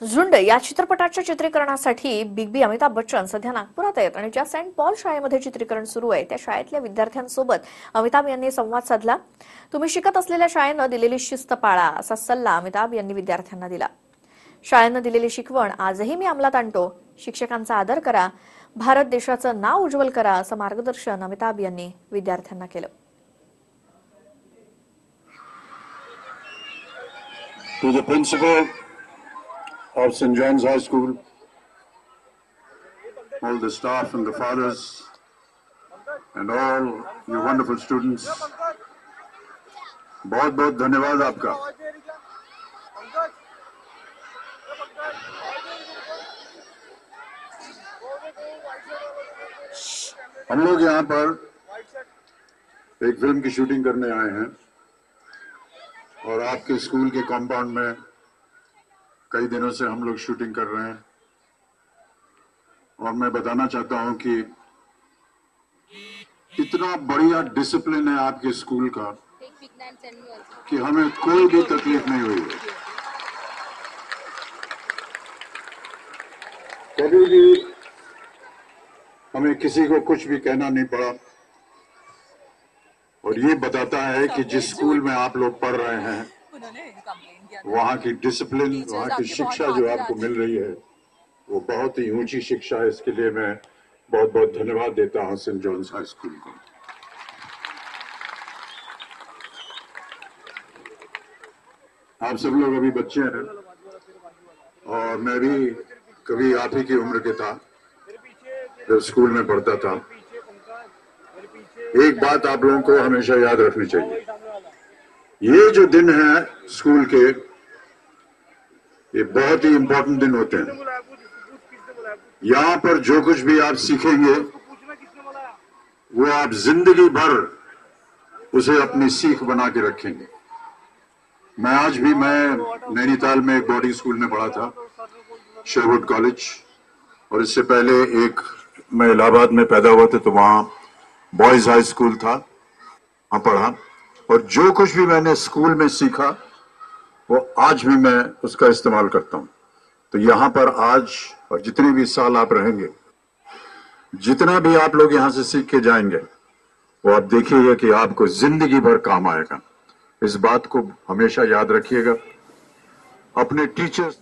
झुंड या चित्रपटाच्या चित्रीकरणासाठी बिग बी अमिताभ बच्चन सध्या नागपुरात आहेत आणि ज्या सेंट पॉल शाळेमध्ये चित्रीकरण सुरू आहे त्या शाळेतल्या विद्यार्थ्यांसोबत अमिताभ यांनी संवाद साधला. तुम्ही शिकत असलेल्या शाळेनं दिलेली शिस्त पाळा असा सल्ला अमिताभ यांनी विद्यार्थ्यांना दिला. शाळेनं दिलेली शिकवण आजही मी अंमलात आणतो. शिक्षकांचा आदर करा. भारत देशाचं नाव उज्ज्वल करा असं मार्गदर्शन अमिताभ यांनी विद्यार्थ्यांना केलं. To the principal of St. John's High School, all the staff and the fathers, and all you wonderful students. बहुत बहुत धन्यवाद आपका हम लोग यहाँ पर एक फ़िल्म की शूटिंग करने आए हैं और आपके स्कूल के कंपाउंड में कई दिनों से हम लोग शूटिंग कर रहे हैं और मैं बताना चाहता हूँ कि इतना बढ़िया डिसिप्लिन है आपके स्कूल का. कि हमें कोई भी तकलीफ़ नहीं हुई कभी भी हमें किसी को कुछ भी कहना नहीं पड़ा और ये बताता है कि जिस स्कूल में आप लोग पढ़ रहे हैं वहाँ की डिसिप्लिन वहाँ की शिक्षा जो आपको मिल रही है वो बहुत ही ऊँची शिक्षा है। इसके लिए मैं बहुत बहुत धन्यवाद देता हूँ सेंट जॉन्स हाई स्कूल को। आप सब लोग अभी बच्चे हैं और मैं भी कभी आप ही की उम्र के था जब स्कूल में पढ़ता था। एक बात आप लोगों को हमेशा याद रखनी चाहिए। ये जो दिन है स्कूल के ये बहुत ही इंपॉर्टेंट दिन होते हैं। यहाँ पर जो कुछ भी आप सीखेंगे, वो आप ज़िंदगी भर उसे अपनी सीख बना के रखेंगे। मैं आज भी, मैं नैनीताल में एक बोर्डिंग स्कूल में पढ़ा था शेरवुड कॉलेज और इससे पहले एक, मैं इलाहाबाद में पैदा हुआ था तो वहाँ बॉयज़ हाई स्कूल था। वहाँ पढ़ा। और जो कुछ भी मैंने स्कूल में सीखा वो आज भी मैं उसका इस्तेमाल करता हूँ। तो यहाँ पर आज और जितने भी साल आप रहेंगे, जितना भी आप लोग यहाँ से सीख के जाएँगे, वो आप देखिएगा कि आपको ज़िंदगी भर काम आएगा। इस बात को हमेशा याद रखिएगा। अपने टीचर्स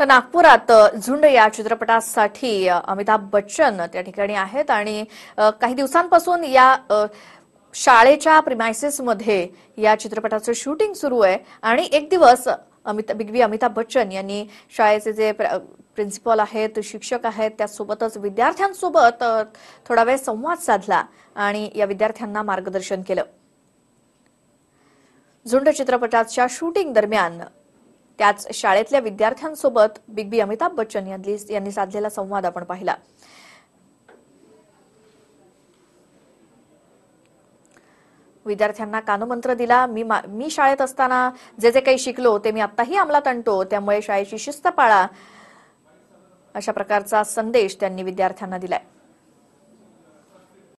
तर नागपुरात, झुंड या चित्रपटासाठी, अमिताभ बच्चन त्या ठिकाणी आहेत आणि काही दिवसांपासून या शाळेच्या प्रिमायसेसमध्ये या चित्रपटाचं शूटिंग सुरू आहे. आणि एक दिवस अमिता बिग बी अमिताभ बच्चन यांनी शाळेचे जे प्रिन्सिपल आहेत शिक्षक आहेत त्यासोबतच विद्यार्थ्यांसोबत थोडा वेळ संवाद साधला आणि या विद्यार्थ्यांना मार्गदर्शन केलं. झुंड चित्रपटाच्या शूटिंग दरम्यान त्याच शाळेतल्या विद्यार्थ्यांसोबत बिग बी अमिताभ बच्चन यांनी यांनी साधलेला संवाद आपण पाहिला. विद्यार्थ्यांना कानमंत्र दिला. मी मा- मी शाळेत असताना जे जे काही शिकलो ते मी आत्ताही अंमलात आणतो. त्यामुळे शाळेची शिस्त पाळा अशा प्रकारचा संदेश त्यांनी विद्यार्थ्यांना दिलाय.